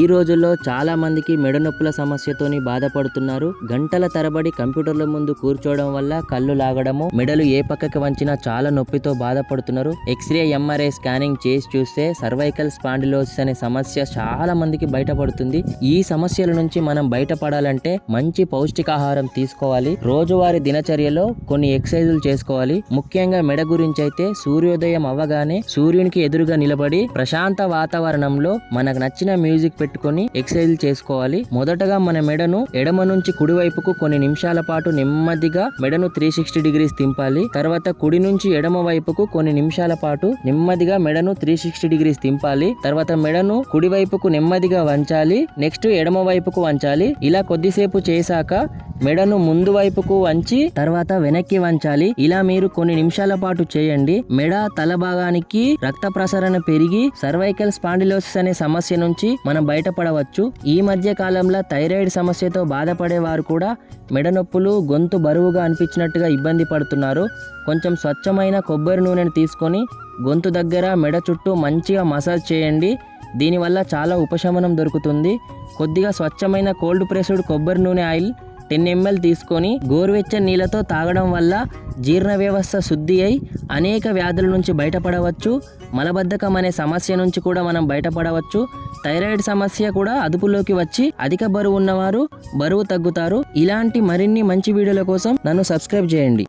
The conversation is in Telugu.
ఈ రోజుల్లో చాలా మందికి మెడ నొప్పుల సమస్యతోని బాధపడుతున్నారు. గంటల తరబడి కంప్యూటర్ల ముందు కూర్చోవడం వల్ల కళ్ళు లాగడము మెడలు ఏ పక్కకి వంచినా చాలా నొప్పితో బాధపడుతున్నారు. ఎక్స్రే ఎంఆర్ఐ స్కానింగ్ చేసి చూస్తే సర్వైకల్ స్పాండిలోసిస్ అనే సమస్య చాలా మందికి బయటపడుతుంది. ఈ సమస్యల నుంచి మనం బయటపడాలంటే మంచి పౌష్టికాహారం తీసుకోవాలి. రోజువారి దినచర్యలో కొన్ని ఎక్సర్సైజులు చేసుకోవాలి. ముఖ్యంగా మెడ గురించి అయితే సూర్యోదయం అవ్వగానే సూర్యునికి ఎదురుగా నిలబడి ప్రశాంత వాతావరణంలో మనకు నచ్చిన మ్యూజిక్ పెట్టుకొని ఎక్సైజ్ చేసుకోవాలి. మొదటగా మన మెడను ఎడమ నుంచి కుడివైపుకు కొన్ని నిమిషాల పాటు నెమ్మదిగా మెడను త్రీ సిక్స్టీ డిగ్రీస్ తింపాలి తర్వాత కుడి నుంచి ఎడమ వైపుకు కొన్ని నిమిషాల పాటు నెమ్మదిగా మెడను త్రీ సిక్స్టీ డిగ్రీస్ తింపాలి తర్వాత మెడను కుడివైపుకు నెమ్మదిగా వంచాలి. నెక్స్ట్ ఎడమ వైపుకు వంచాలి. ఇలా కొద్దిసేపు చేశాక మెడను ముందు వైపుకు వంచి తర్వాత వెనక్కి వంచాలి. ఇలా మీరు కొన్ని నిమిషాల పాటు చేయండి. మెడ తల భాగానికి రక్త ప్రసరణ పెరిగి సర్వైకల్ స్పాండిలోసిస్ అనే సమస్య నుంచి మనం బయటపడవచ్చు. ఈ మధ్య కాలంలో థైరాయిడ్ సమస్యతో బాధపడే వారు కూడా మెడ నొప్పులు గొంతు బరువుగా అనిపించినట్టుగా ఇబ్బంది పడుతున్నారు. కొంచెం స్వచ్ఛమైన కొబ్బరి నూనెను తీసుకొని గొంతు దగ్గర మెడ చుట్టూ మంచిగా మసాజ్ చేయండి. దీనివల్ల చాలా ఉపశమనం దొరుకుతుంది. కొద్దిగా స్వచ్ఛమైన కోల్డ్ ప్రెస్డ్ కొబ్బరి నూనె ఆయిల్ టెన్ ఎంఎల్ తీసుకొని గోరువెచ్చని నీళ్ళతో తాగడం వల్ల జీర్ణ వ్యవస్థ శుద్ధి అయి అనేక వ్యాధుల నుంచి బయటపడవచ్చు మలబద్ధకం అనే సమస్య నుంచి కూడా మనం బయటపడవచ్చు. థైరాయిడ్ సమస్య కూడా అదుపులోకి వచ్చి అధిక బరువు ఉన్నవారు బరువు తగ్గుతారు. ఇలాంటి మరిన్ని మంచి వీడియోల కోసం నన్ను సబ్స్క్రైబ్ చేయండి.